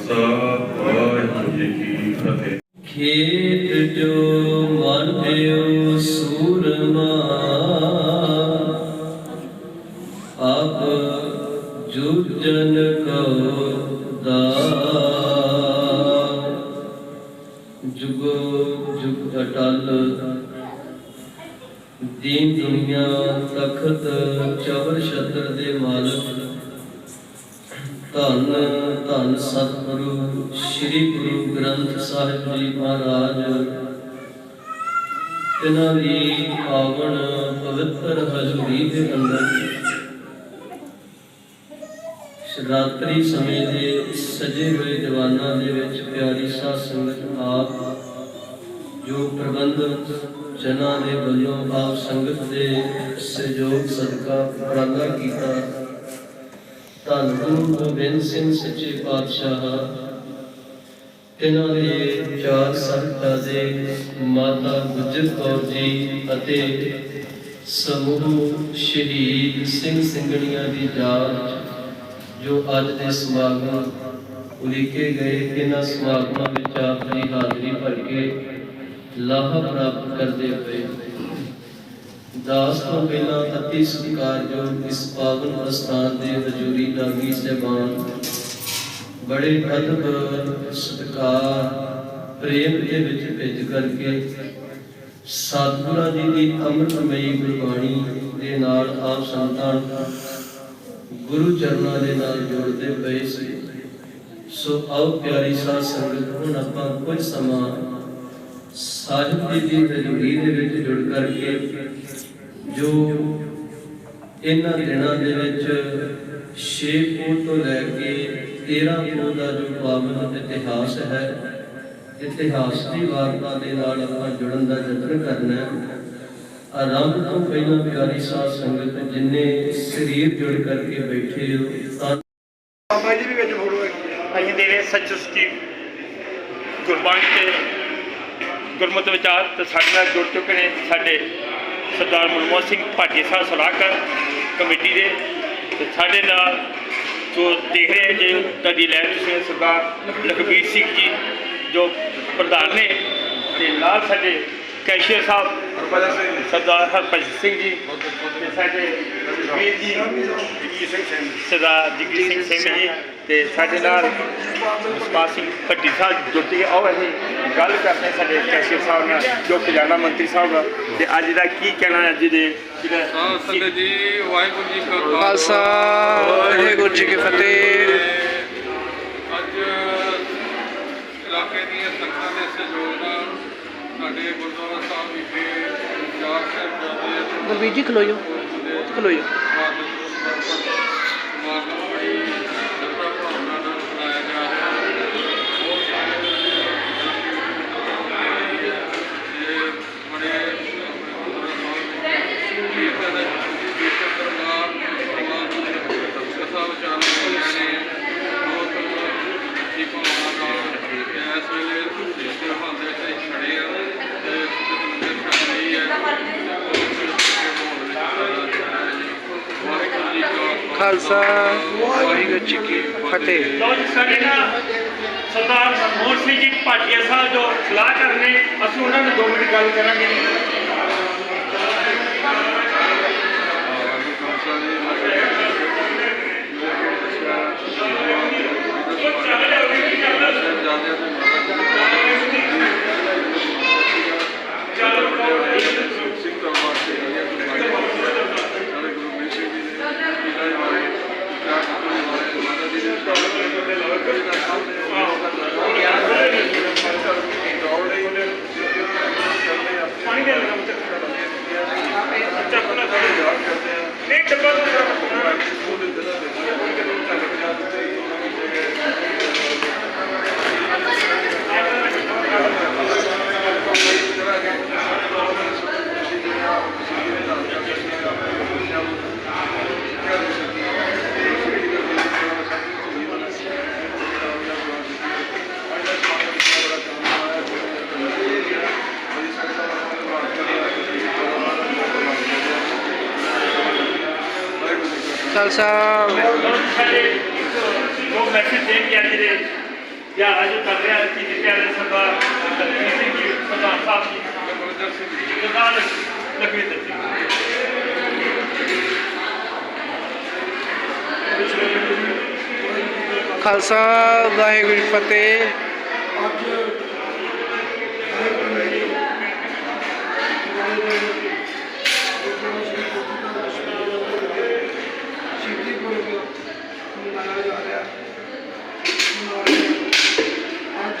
ਖਾਲਸਾ ਵਾਹਿਗੁਰੂ ਜੀ ਕੀ ਫਤਿਹ। ਖੇਤ ਜੋ ਮਰਦਿਓ ਸੂਰਮਾ ਆਪ ਜੁਜਨ ਕੋ ਦਾ। ਜੁਗੋ ਜੁਗ ਅਟਲ, ਦੀਨ ਦੁਨੀਆ ਤਖਤ ਚਵਰ ਛਤਰ ਦੇ ਮਾਲਕ। ਧੰਨ ਧੰਨ ਸਤਿਗੁਰੂ, ਸ੍ਰੀ ਗੁਰੂ ਗ੍ਰੰਥ ਸਾਹਿਬ ਜੀ ਮਹਾਰਾਜ। ਇਹਨਾਂ ਦੀ ਪਾਵਨ ਪਵਿੱਤਰ ਹਜ਼ੂਰੀ ਦੇ ਅੰਦਰ ਸ਼ਰਾਤਰੀ ਸਮੇਂ ਦੇ ਸਜੇ ਹੋਏ ਦੀਵਾਨਾਂ ਦੇ ਵਿੱਚ ਪਿਆਰੀ ਸਾਧ ਸੰਗਤ ਆਪ, ਜੋ ਪ੍ਰਬੰਧਕ ਜਨਾਂ ਦੇ ਵੱਲੋਂ ਆਪ ਸੰਗਤ ਦੇ ਸਹਿਯੋਗ ਸਦਕਾ ਉਪਰਾਲਾ ਕੀਤਾ। ਧੰਨ ਗੁਰੂ ਗੋਬਿੰਦ ਸਿੰਘ ਸੱਚੇ ਪਾਤਸ਼ਾਹ। ਇਹਨਾਂ ਦੇ ਚਾਰ ਸੰਤਾਂ ਦੇ ਮਾਤਾ ਗੁਜਰ ਕੌਰ ਜੀ ਅਤੇ ਸਮੂਹ ਸ਼ਹੀਦ ਸਿੰਘ ਸਿੰਘਣੀਆਂ ਦੀ ਯਾਦ ਜੋ ਅੱਜ ਦੇ ਸਮਾਗਮ ਉਲੀਕੇ ਗਏ। ਇਹਨਾਂ ਸਮਾਗਮਾਂ ਵਿੱਚ ਆਪ ਦੀ ਹਾਜ਼ਰੀ ਭਰ ਕੇ ਲਾਹਾ ਪ੍ਰਾਪਤ ਕਰਦੇ ਹੋਏ ਦਾਸ ਤੋਂ ਪਹਿਲਾਂ ਅਤੀ ਸਤਿਕਾਰਯੋਗ ਇਸ ਪਾਵਨ ਅਸਥਾਨ ਦੇ ਹਜ਼ੂਰੀ ਲਾਗੀ ਸਹਿਬਾਨ ਬੜੇ ਅਦਬ, ਸਤਿਕਾਰ, ਪ੍ਰੇਮ ਦੇ ਵਿੱਚ ਭੇਜ ਕਰਕੇ ਸਤਿਗੁਰਾਂ ਜੀ ਦੀ ਅੰਮ੍ਰਿਤਮਈ ਗੁਰਬਾਣੀ ਦੇ ਨਾਲ ਆਪ ਸੰਤਾਨ ਗੁਰੂ ਚਰਨਾਂ ਦੇ ਨਾਲ ਜੋੜਦੇ ਪਏ ਸੀ। ਸੋ ਆਓ ਪਿਆਰੀ ਸਾਧ ਸੰਗਤ, ਹੁਣ ਆਪਾਂ ਕੁਝ ਸਮਾਂ ਸਾਹਿਬ ਜੀ ਦੀ ਹਜ਼ੂਰੀ ਦੇ ਵਿੱਚ ਜੁੜ ਕਰਕੇ ਜੋ ਇਹਨਾਂ ਦਿਨਾਂ ਦੇ ਵਿੱਚ 6 ਪੋਹ ਤੋਂ ਲੈ ਕੇ 13 ਪੋਹ ਦਾ ਜੋ ਪਾਵਨ ਇਤਿਹਾਸ ਹੈ ਇਤਿਹਾਸ ਦੀ ਵਾਰਤਾ ਦੇ ਨਾਲ ਆਪਾਂ ਜੁੜਨ ਦਾ ਯਤਨ ਕਰਨਾ ਹੈ। ਆਰੰਭ ਤੋਂ ਪਹਿਲਾਂ ਪਿਆਰੀ ਸਾਧ ਸੰਗਤ ਜਿੰਨੇ ਸਰੀਰ ਜੁੜ ਕਰਕੇ ਬੈਠੇ ਹੋ ਤਾਂ ਬਾਬਾ ਜੀ ਵੀ ਵਿੱਚ ਫੋਟੋ ਅਸੀਂ ਦੇ ਰਹੇ ਸੱਚ ਸੁੱਚੀ ਗੁਰਬਾਣੀ ਤੇ ਗੁਰਮਤ ਵਿਚਾਰ ਤੇ ਸਾਡੇ ਨਾਲ ਜੁੜ ਚੁੱਕੇ ਨੇ ਸਾਡੇ ਸਰਦਾਰ ਮਨਮੋਹਨ ਸਿੰਘ ਭਾਟੀ ਸਾਹਿਬ ਸਲਾਹਕਾਰ ਕਮੇਟੀ ਦੇ ਤੇ ਸਾਡੇ ਨਾਲ ਜੋ ਦੇਖ ਰਹੇ ਜੇ ਤੁਹਾਡੀ ਲੈ ਤੁਸੀਂ ਸਰਦਾਰ ਲਖਬੀਰ ਸਿੰਘ ਜੀ ਜੋ ਪ੍ਰਧਾਨ ਨੇ ਤੇ ਨਾਲ ਸਾਡੇ ਕੈਸ਼ੀਅਰ ਸਾਹਿਬ ਸਰਦਾਰ ਹਰਪ੍ਰੀਤ ਸਿੰਘ ਜੀ ਤੇ ਸਾਡੇ ਵੀਰ ਜੀ ਸਰਦਾਰ ਜਗਜੀਤ ਸਿੰਘ ਸਿੰਘ ਜੀ। ਤੇ ਸਾਡੇ ਨਾਲ ਸਿੰਘ ਭੱਟੀ ਸਾਹਿਬ ਜੁੜ ਕੇ ਆਓ ਅਸੀਂ ਗੱਲ ਕਰਦੇ ਹਾਂ ਸਾਡੇ ਕੈਸ਼ੀਅਰ ਸਾਹਿਬ ਨਾਲ ਜੋ ਖਜ਼ਾਨਾ ਮੰਤਰੀ ਸਾਹਿਬ ਨਾਲ ਤੇ ਅੱਜ ਦਾ ਕੀ ਕਹਿਣਾ ਹੈ ਅੱਜ ਦੇ? ਸੰਗਤ ਜੀ ਵਾਹਿਗੁਰੂ ਜੀ ਕਾ ਖਾਲਸਾ। ਵਾਹਿਗੁਰੂ ਜੀ ਕੀ ਫਤਿਹ। ਅੱਜ ਇਲਾਕੇ ਦੀਆਂ ਸੰਗਤਾਂ ਦੇ ਸਹਿਯੋਗ ਨਾਲ ਸਾਡੇ ਗੁਰਦੁਆਰਾ ਸਾਹਿਬ ਵਿਖੇ ਚਾਰ ਸਾਹਿਬ ਜਾਂਦੇ ਗੁਰਬੀਰ ਜੀ ਖਲੋਇਓ। ਖਾਲਸਾ ਵਾਹਿਗੁਰੂ ਜੀ ਕੀ ਫਤਿਹ। ਸਾਡੇ ਨਾਲ ਸਰਦਾਰ ਮਨਮੋਹਨ ਸਿੰਘ ਜੀ ਭਾਟੀਆ ਸਾਹਿਬ ਜੋ ਸਲਾਹ ਕਰਨੇ ਅਸੀਂ ਉਹਨਾਂ ਨੂੰ 2 ਮਿੰਟ ਗੱਲ ਕਰਾਂਗੇ। ということで、ਖਾਲਸਾ। ਉਹ ਮੈਸੇਜ ਦੇ ਕੇ ਅੱਜ ਦੇ ਯਾ ਅੱਜ ਕਰ ਰਿਹਾ ਕਿ ਜਿੱਤੇ ਵਾਲੇ ਸਰਦਾਰ ਲਖਵੀਰ ਸਿੰਘ ਜੀ ਸਰਦਾਰ ਸਾਹਿਬ ਜੀ। ਸਰਦਾਰ ਲਖਵੀਰ ਸਿੰਘ ਖਾਲਸਾ ਵਾਹਿਗੁਰੂ ਜੀ ਫਤਿਹ। ਸ਼ਹੀਦੀ ਪੁਰਬ ਮਨਾਇਆ ਜਾ ਰਿਹਾ ਅੱਜ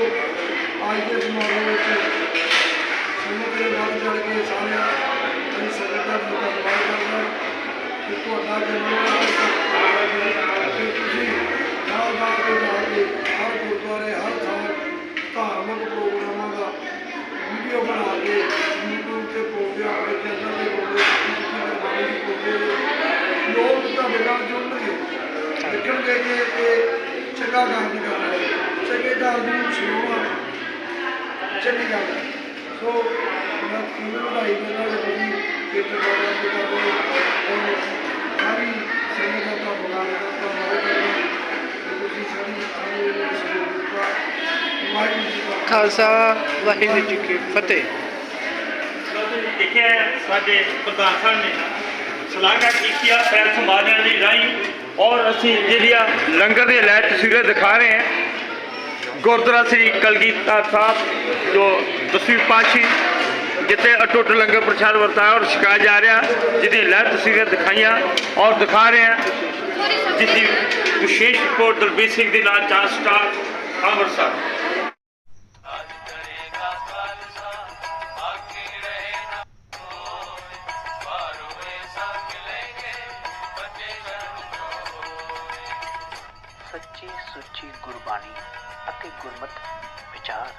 ਅੱਜ ਦੇ ਸਮਾਗਮ ਵਿੱਚ ਸੰਗਤ ਦੇ ਵੱਧ ਚੜ ਕੇ ਸਾਰਿਆਂ ਅਸੀਂ ਸੰਗਤ ਦਾ ਧੰਨਵਾਦ ਕਰਦਾ ਕਿ ਤੁਹਾਡਾ ਜਨਮ ਤੇ ਧੰਨਵਾਦ ਧੰਨਵਾਦ ਕਰਦਾ ਕਿ ਤੁਸੀਂ ਸਾਡੀ ਸਾਡੀ ਇਹ ਸਹਿਯੋਗ ਦਿੱਤਾ ਵਾਹਿਗੁਰੂ ਜੀ ਕਾ ਖਾਲਸਾ ਵਾਹਿਗੁਰੂ ਜੀ ਕੀ ਫਤਿਹ ਦੇਖਿਆ ਹੈ, ਸਾਡੇ ਪ੍ਰਧਾਨ ਸਾਹਿਬ ਨੇ ਸਲਾਹਕਾਰ ਕੀਤੀ ਆ ਪੈਰ ਸੰਭਾਲਣ ਦੀ ਰਾਹੀਂ ਔਰ ਅਸੀਂ ਜਿਹੜੀਆਂ ਲੰਗਰ ਦੇ ਲੈ ਤਸਵੀਰਾਂ ਦਿਖਾ ਰਹੇ ਹਾਂ ਗੁਰਦੁਆਰਾ ਸ੍ਰੀ ਕਲਗੀਧਰ ਸਾਹਿਬ, ਜੋ ਦਸਵੀਂ ਪਾਤਸ਼ਾਹੀ, ਜਿੱਥੇ ਅਟੁੱਟ ਲੰਗਰ ਪ੍ਰਸ਼ਾਦ ਵਰਤਾਇਆ ਔਰ ਛਕਾਇਆ ਜਾ ਰਿਹਾ, ਜਿਹਦੀ ਲੈ ਤਸਵੀਰਾਂ ਦਿਖਾਈਆਂ ਔਰ ਦਿਖਾ ਰਹੇ ਹਾਂ ਜਿਸ ਦੀ ਵਿਸ਼ੇਸ਼ ਰਿਪੋਰਟ ਦਲਬੀਰ ਸਿੰਘ ਦੇ ਨਾਲ ਚਾਰ ਸਟਾਰ ਅੰਮ੍ਰਿਤਸਰ। ਗੁਰਮਤ ਵਿਚਾਰ।